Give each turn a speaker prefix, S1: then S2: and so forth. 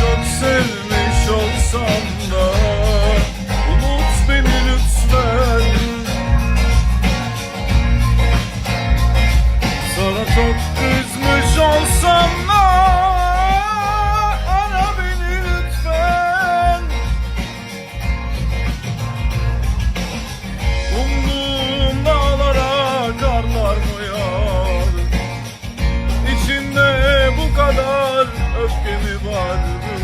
S1: çok sevmiş olsam da Unut beni lütfen. Sana çok vardır